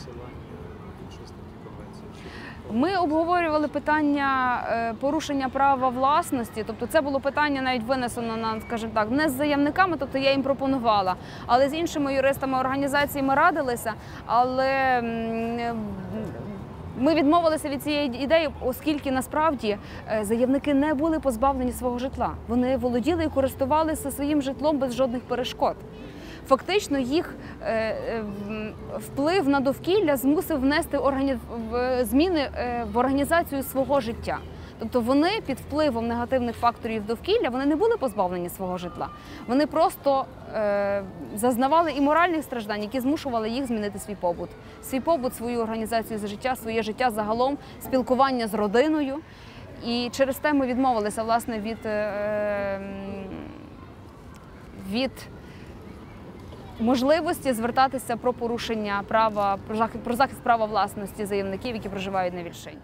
посилання статті конвенції? Ми обговорювали питання е, порушення права власності, тобто це було питання навіть винесено на, скажімо так, не з заявниками, тобто я їм пропонувала, але з іншими юристами організації ми радилися. Але ми відмовилися від цієї ідеї, оскільки насправді е, заявники не були позбавлені свого житла. Вони володіли і користувалися своїм житлом без жодних перешкод. Фактично їх е, е, вплив на довкілля змусив внести зміни е, в організацію свого життя. Тобто вони під впливом негативних факторів довкілля вони не були позбавлені свого житла. Вони просто е, зазнавали і моральних страждань, які змушували їх змінити свій побут, свій побут, свою організацію за життя, своє життя загалом, спілкування з родиною. І через те ми відмовилися власне від, е, від можливості звертатися про порушення права про захист права власності заявників, які проживають на Вільшині.